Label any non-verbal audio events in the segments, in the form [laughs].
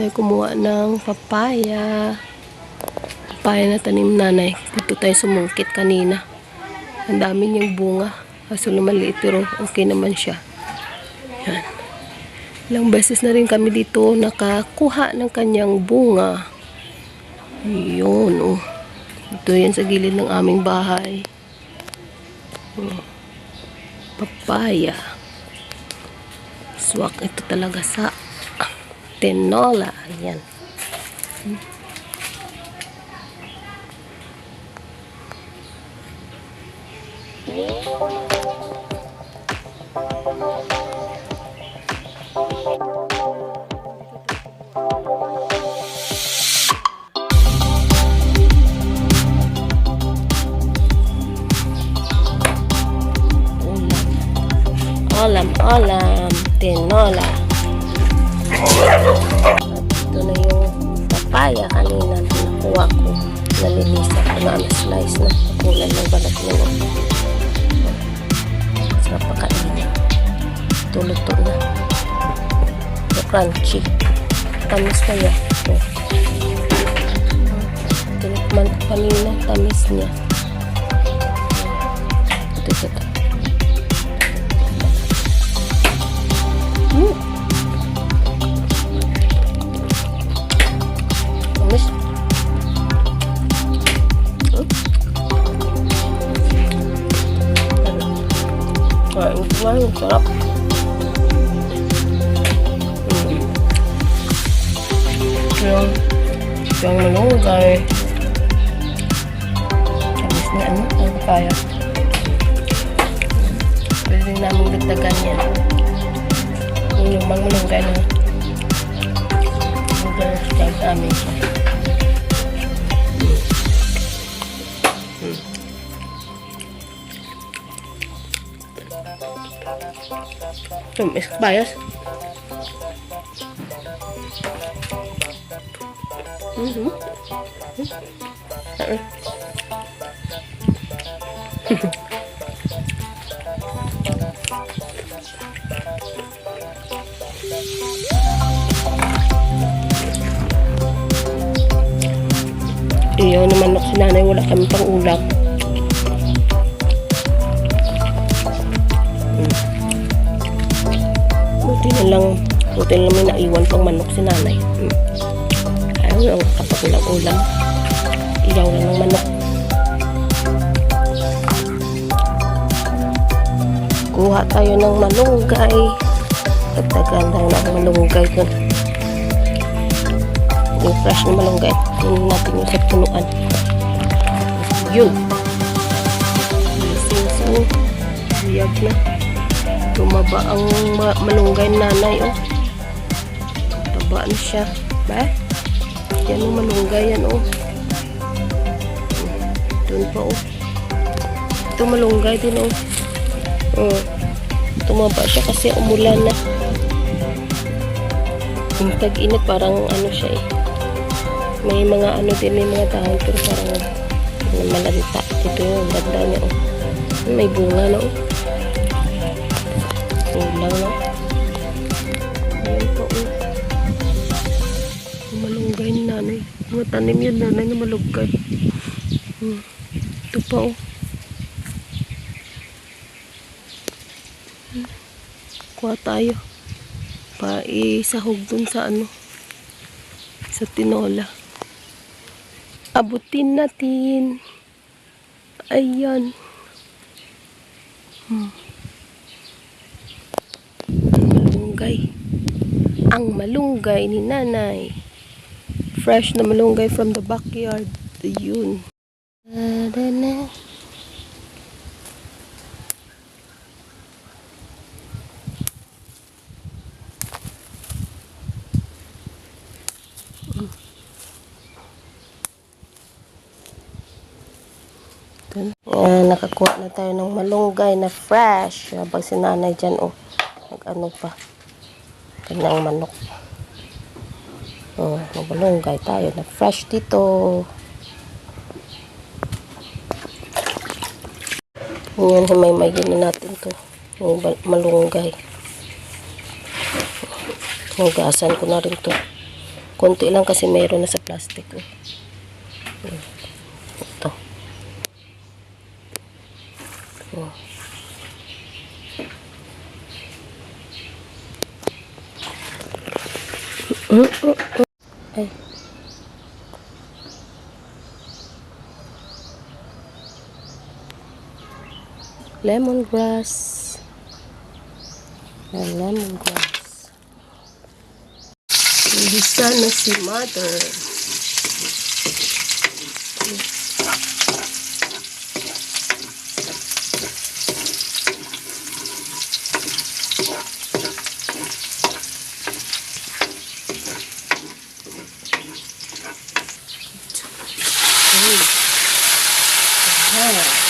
Tayo kumuha ng papaya. Papaya na tanim nanay. Dito tayo sumungkit kanina. Ang dami niyang bunga. Kaso lumaliit pero okay naman siya. Yan. Ilang beses na rin kami dito nakakuha ng kanyang bunga. Yun, oh. Ito yan sa gilid ng aming bahay. Oh. Papaya. Swak ito talaga sa tinola. Ayan. Ulam. Olam-olam. Tinola. Ito na yung papaya kanina na nakuha ko. Nalinisan ko na na-slice na. Kulay ng balat nyo. Sarap pakainin. Tuluto na. Ito crunchy. Tamis kaya. Ito. Tinikman ko kanina. Tamis niya. Ito, ito, Kain ko nga yun. Sarap. Hmm. Yung, yung malunggay. Tamis na ano, ang kaya. Pwede namin dagdagan yan. Yung yung mga malunggay na malunggay na start namin siya. Yung bayas. [laughs] Mhm. Mhm. Iyo naman ako si nanay, wala kami pang ulam. Na lang, buti na lang may naiwan pang manok si nanay. Ayaw lang kapag walang ulam. Iyaw lang ng manok. Kuha tayo ng malunggay. Dagdagan lang ng malunggay dun. Yung fresh na malunggay. Yun natin yung sa punuan. Yun. Sing-sing. Biyag na. Tumaba ang ma malunggay nanay, oh. Taba na siya. Ba? Yan ang malunggay yan, oh. Doon pa, oh. Ito malunggay din, oh. Oh. Tumaba siya kasi umulan na. Yung tag-init parang ano siya eh. May mga ano din, may mga dahon pero parang malalita. Ito yung ganda niya oh. May bunga na oh. Ulang na. Ayan po oh. Malunggay ni nanay. Mga tanim yun nanay na malunggay. Hmm. Ito pa oh. Hmm. Kuha tayo. Pa isahog dun sa ano. Sa tinola. Abutin natin. Ayan. Hmm. Ang malunggay. Ang malunggay ni nanay. Fresh na malunggay from the backyard. Yun. Da-da-na. Ayan, nakakuha na tayo ng malunggay na fresh. Habang si nanay dyan, oh. Nag-ano pa. Kanyang manok. Oh, malunggay tayo na fresh dito. Yan, himay-mayin na natin to. Yung malunggay. Hugasan ko na rin to. Konti lang kasi meron na sa plastic. Hmm. Ito. Oh. Mm, mm, mm. Ay. Lemongrass. Ayan, lemongrass. Bisa na si mother. Ayan.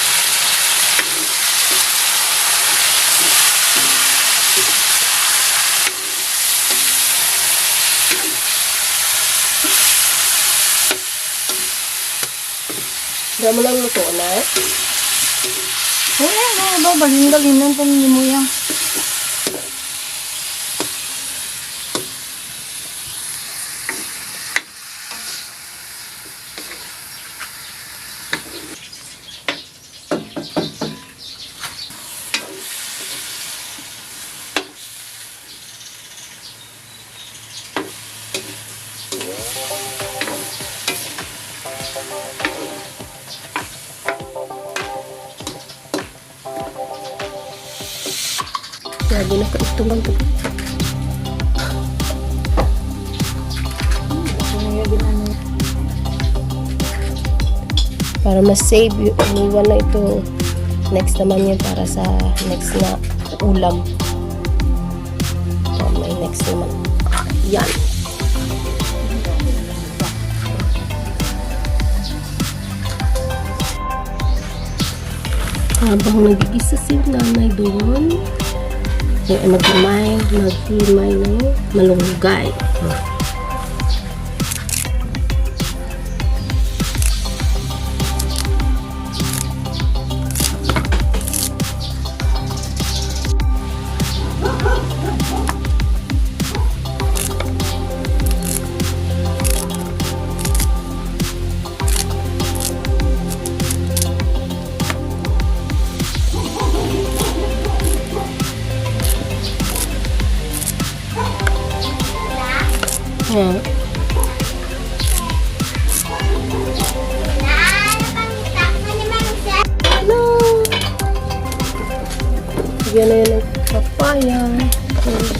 Diyan mo lang luto na. Wala na ba? Baling-galing ng Lagi na kaito lang to. Kaya ginano. Para mas save iniwan na ito. Next naman yun para sa next na ulam. So, may next naman. Yan. Habang nag-iisa si nanay doon, ay magmay, maghimay ng malunggay. Yan. Hello! Bigyan na yun ng papaya. Hmm.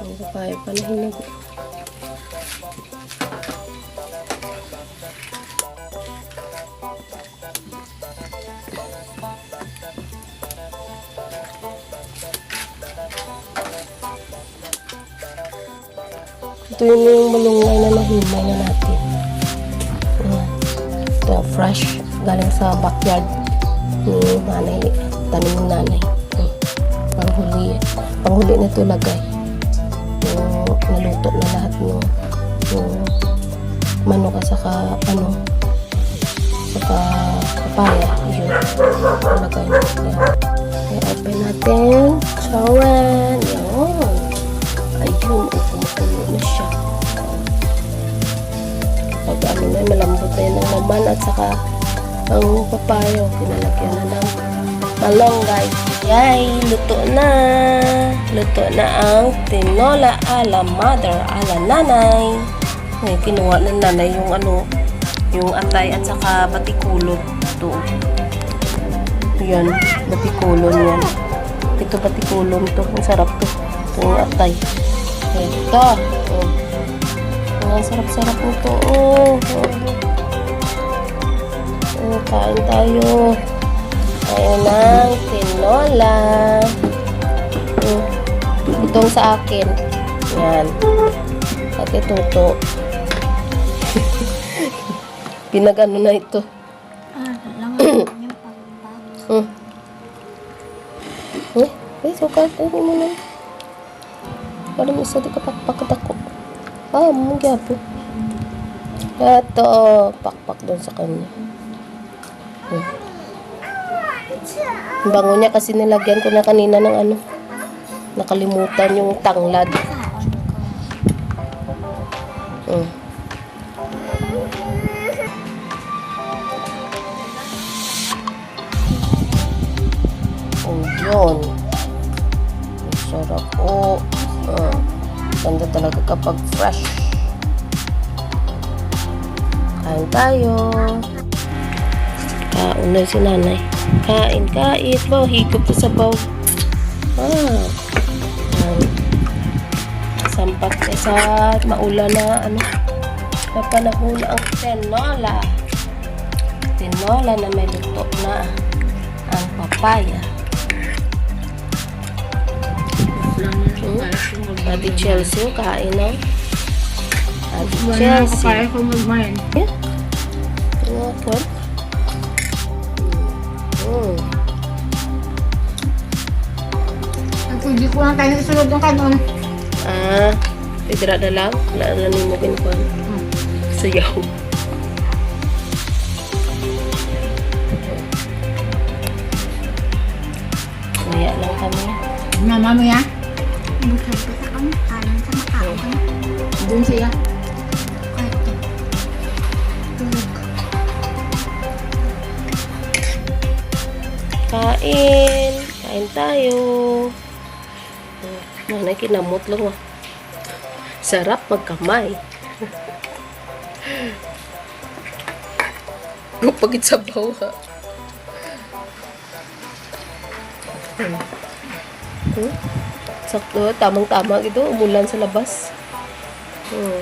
Ang papaya pa na hinog. Ito yun yung malunggay na nahimay na natin. Ayan. Ito, fresh. Galing sa backyard ni nanay. Tanim ng nanay. Hmm. Panghuli. Panghuli na ito lagay. Yung naluto na lahat ng yung manok at saka ano saka papaya. Yun. Lagay na. Ayan. Kaya open natin. Chawan. Yun. Ayun, kumukulo na siya. Pag ano na, malambot na yun ang laman at saka ang papayo, pinalagyan na ng malonggay. Yay, luto na! Luto na ang tinola ala mother, ala nanay. Ay, kinuha ng nanay yung ano, yung atay at saka batikulot. Ito. Yan, batikulon yan. Ito batikulon to. Ang sarap to. Ito yung atay. Ito. Oh. Ang sarap-sarap nito. Oh. Oh. Oh, kain tayo. Ayun ng tinola. Oh. Itong sa akin. Yan. At ituto. Pinagano [laughs] na ito. Ah, lang yung pagpag. Hmm. Eh, eh, sukat. Ano mo na. Parang isa di ka pakpak ako. Ah, mo gyapo. Ito, pakpak doon sa kanya. Hmm. Ang bango niya kasi nilagyan ko na kanina ng ano. Nakalimutan yung tanglad. Mm. Oh, yun. Ang Sarap. Oh. Ah. Ganda talaga kapag fresh. Kain tayo. Kain na si nanay. Kain, kain. Wow, higop to sa baw. Ah. Yan. Sampat ka sa maula na ano. Na panahon ang tinola. Tinola na may luto na ang papaya. Ate Chelsea, kain na. Ate Chelsea. ko magmayan. Yeah. Tingnan ko. Mm. Hindi ko lang tayo isunod ng kanon. Ah, pidra na lang. Wala na mo kinukuha. Sayaw. Maya lang kami. Mama pa sa kami. Kanan sa makao ka na. Doon siya. Kain. Kain tayo. Nanay, kinamot lang ah. Sarap magkamay. [laughs] Pagit sa bawa. Hmm. Hmm? Sakto, tamang-tama ito. Umulan sa labas. Hmm.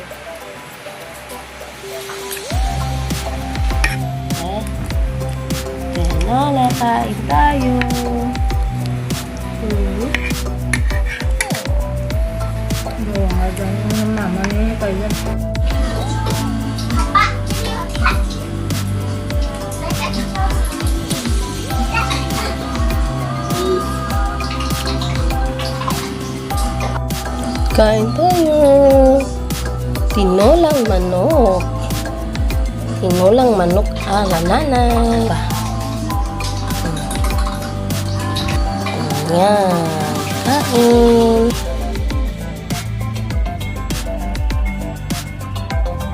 Kaya na, nakain tayo. Hmm. Oo nga dyan. Mama niya kayo. Kain tayo. Tinolang manok. Tinolang manok ala nanay. Yan. Kain.